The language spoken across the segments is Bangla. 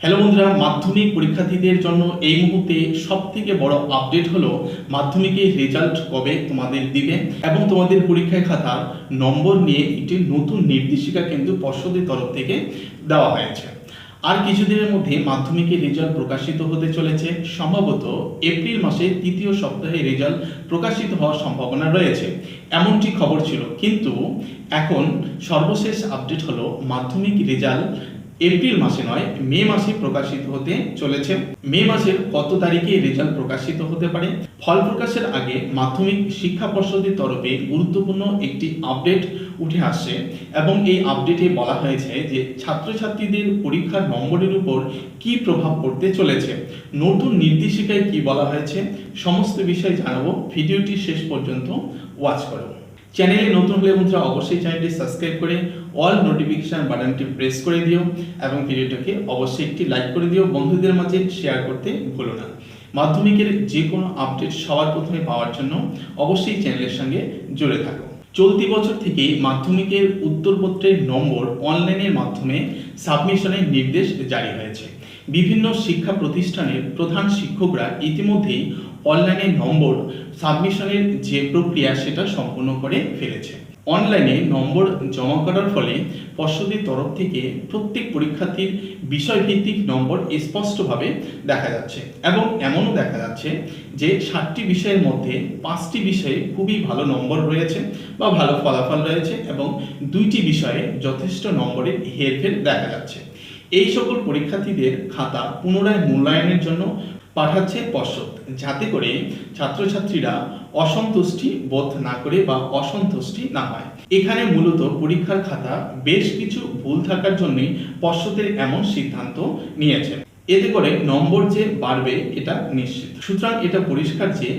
হ্যালো বন্ধুরা, মাধ্যমিক পরীক্ষার্থীদের জন্য এই মুহূর্তে সব থেকে বড় আপডেট হলো মাধ্যমিকের রেজাল্ট কবে তোমাদের দিবে এবং তোমাদের পরীক্ষায় খাতার নম্বর নিয়ে একটি নতুন নির্দেশিকা কিন্তু পর্ষদের তরফ থেকে দেওয়া হয়েছে। আর কিছুদিনের মধ্যে মাধ্যমিকের রেজাল্ট প্রকাশিত হতে চলেছে। সম্ভবত এপ্রিল মাসে তৃতীয় সপ্তাহে রেজাল্ট প্রকাশিত হওয়ার সম্ভাবনা রয়েছে। এমনটি খবর ছিল। কিন্তু এখন সর্বশেষ আপডেট হলো মাধ্যমিক রেজাল্ট এপ্রিল মাসে নয়, মে মাসে প্রকাশিত হতে চলেছে। মে মাসের কত তারিখে রেজাল্ট প্রকাশিত হতে পারে? ফল প্রকাশের আগে মাধ্যমিক শিক্ষা পর্ষদের তরফে গুরুত্বপূর্ণ একটি আপডেট উঠে আসছে এবং এই আপডেটে বলা হয়েছে যে ছাত্রছাত্রীদের পরীক্ষার নম্বরের উপর কি প্রভাব পড়তে চলেছে। নতুন নির্দেশিকায় কি বলা হয়েছে, সমস্ত বিষয় জানাব। ভিডিওটি শেষ পর্যন্ত ওয়াচ করো। চ্যানেলে নতুন হলে বন্ধুরা অবশ্যই চ্যানেলটি সাবস্ক্রাইব করে অল নোটিফিকেশন বাটনটি প্রেস করে দিও এবং ভিডিওটাকে অবশ্যই একটি লাইক করে দিও। বন্ধুদের মাঝে শেয়ার করতে ভুলো না। মাধ্যমিকের যে কোনো আপডেট সবার প্রথমে পাওয়ার জন্য অবশ্যই চ্যানেলের সঙ্গে জুড়ে থাকো। চলতি বছর থেকে মাধ্যমিকের উত্তরপত্রের নম্বর অনলাইনের মাধ্যমে সাবমিশনের নির্দেশ জারি হয়েছে। বিভিন্ন শিক্ষা প্রতিষ্ঠানের প্রধান শিক্ষকরা ইতিমধ্যেই অনলাইনে নম্বর সাবমিশনের যে প্রক্রিয়া সেটা সম্পূর্ণ করে ফেলেছে। অনলাইনে নম্বর জমা করার ফলে পর্ষদের তরফ থেকে প্রত্যেক পরীক্ষার্থীর বিষয়ভিত্তিক নম্বর স্পষ্টভাবে দেখা যাচ্ছে এবং এমনও দেখা যাচ্ছে যে ষাটটি বিষয়ের মধ্যে পাঁচটি বিষয়ে খুবই ভালো নম্বর রয়েছে বা ভালো ফলাফল রয়েছে এবং দুইটি বিষয়ে যথেষ্ট নম্বরের হেরফের দেখা যাচ্ছে। এই সকল পরীক্ষার্থীদের খাতা পুনরায় মূল্যায়নের জন্য পাঠাচ্ছে পর্ষদ যাতে করে ছাত্রছাত্রীরা অসন্তুষ্টি বোধ না করে বা অসন্তুষ্টি না হয়। এখানে মূলত পরীক্ষার খাতা বেশ কিছু ভুল থাকার জন্যই পর্ষদের এমন সিদ্ধান্ত নিয়েছে। এতে করে নম্বর যে বাড়বে এটা নিশ্চিত। সুতরাং এটা পরিষ্কার যে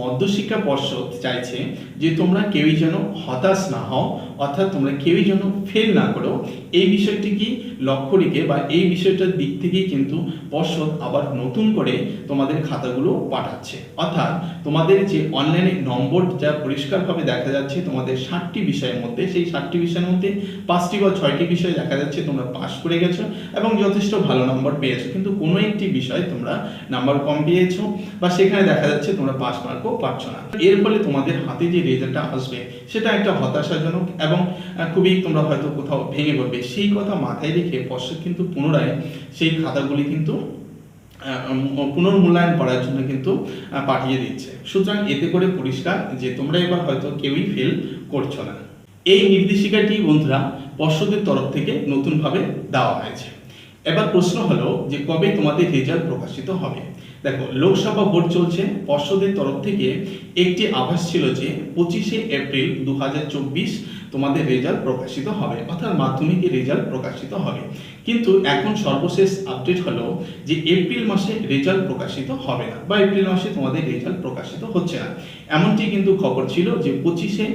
মধ্যশিক্ষা পর্ষদ চাইছে যে তোমরা কেউই যেন হতাশ না হও অর্থাৎ তোমরা কেউই যেন ফেল না করো, এই বিষয়টি কি লক্ষ্য রেখে বা এই বিষয়টার দিক থেকেই কিন্তু পর্ষদ আবার নতুন করে তোমাদের খাতাগুলো পাঠাচ্ছে। অর্থাৎ তোমাদের যে অনলাইনে নম্বর যা পরিষ্কারভাবে দেখা যাচ্ছে, তোমাদের ষাটটি বিষয়ের মধ্যে, সেই ষাটটি বিষয়ের মধ্যে পাঁচটি বা ছয়টি বিষয় দেখা যাচ্ছে তোমরা পাস করে গেছো এবং যথেষ্ট ভালো নম্বর পেয়েছ। কিন্তু কোনো একটি বিষয়ে তোমরা নাম্বার কম পেয়েছ বা সেখানে দেখা যাচ্ছে তোমরা পাস মার্কও পাচ্ছ না। এর ফলে তোমাদের হাতে যে রেজাল্টটা আসবে, সেটা একটা হতাশাজনক এবং খুবই তোমরা হয়তো কোথাও ভেঙে পড়বে। সেই কথা মাথায় রেখে পর্ষদ কিন্তু পুনরায় সেই খাতাগুলি কিন্তু পুনর্মূল্যায়ন করার জন্য কিন্তু পাঠিয়ে দিচ্ছে। সুতরাং এতে করে পরিষ্কার যে তোমরা এবার হয়তো কেউই ফেল করছ না। এই নির্দেশিকাটি বন্ধুরা পর্ষদের তরফ থেকে নতুনভাবে দেওয়া হয়েছে। এবার প্রশ্ন হলো যে কবে তোমাদের রেজাল্ট প্রকাশিত হবে? দেখো, লোকসভা ভোট চলছে। পর্ষদের তরফ থেকে একটি আভাস ছিল যে পঁচিশে এপ্রিল দু হাজার চব্বিশ তোমাদের রেজাল্ট প্রকাশিত হবে, অর্থাৎ মাধ্যমিকের রেজাল্ট প্রকাশিত হবে। কিন্তু এখন সর্বশেষ আপডেট হলো যে এপ্রিল মাসে রেজাল্ট প্রকাশিত হবে না বা এপ্রিল মাসে তোমাদের রেজাল্ট প্রকাশিত হচ্ছে না। এমনটি কিন্তু খবর ছিল যে পঁচিশে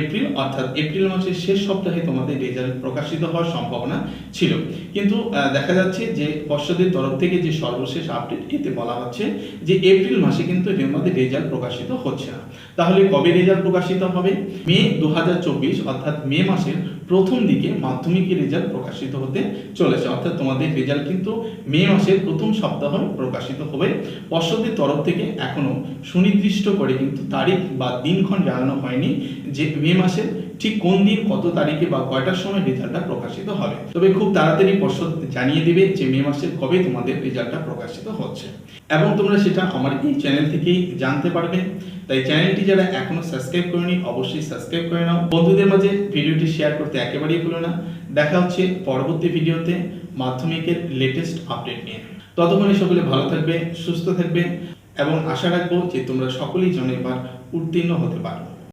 এপ্রিল অর্থাৎ এপ্রিল মাসের শেষ সপ্তাহে তোমাদের রেজাল্ট প্রকাশিত হওয়ার সম্ভাবনা ছিল। কিন্তু দেখা যাচ্ছে যে পর্ষদের তরফ থেকে যে সর্বশেষ আপডেট এতে বলা হচ্ছে যে এপ্রিল মাসে কিন্তু আমাদের রেজাল্ট প্রকাশিত হচ্ছে না। তাহলে কবে রেজাল্ট প্রকাশিত হবে? মে দু হাজার চব্বিশ, অর্থাৎ মে মাসের প্রথম দিকে মাধ্যমিকের রেজাল্ট প্রকাশিত হতে চলেছে। অর্থাৎ তোমাদের রেজাল্ট কিন্তু মে মাসের প্রথম সপ্তাহ প্রকাশিত হবে। পর্ষদের তরফ থেকে এখনও সুনির্দিষ্ট করে কিন্তু তারিখ বা দিনক্ষণ জানানো হয়নি যে মে মাসের ঠিক কোন দিন, কত তারিখে বা কয়টার সময় রেজাল্টটা প্রকাশিত হবে? তবে খুব তাড়াতাড়ি পর্ষদ জানিয়ে দিবে যে মে মাসের কবে তোমাদের রেজাল্টটা প্রকাশিত হচ্ছে। এবং তোমরা সেটা আমার এই চ্যানেল থেকেই জানতে পারবে। তাই চ্যানেলটি যারা এখনও সাবস্ক্রাইব করেনি, অবশ্যই সাবস্ক্রাইব করে নাও। বন্ধুদের মাঝে ভিডিওটি শেয়ার করতে একেবারেই ভুলো না। দেখা হচ্ছে পরবর্তী ভিডিওতে মাধ্যমিকের লেটেস্ট আপডেট নিয়ে। ততক্ষণে সকলে ভালো থাকবে, সুস্থ থাকবে, এবং আশা রাখব যে তোমরা সকলেই এবার উত্তীর্ণ হতে পারো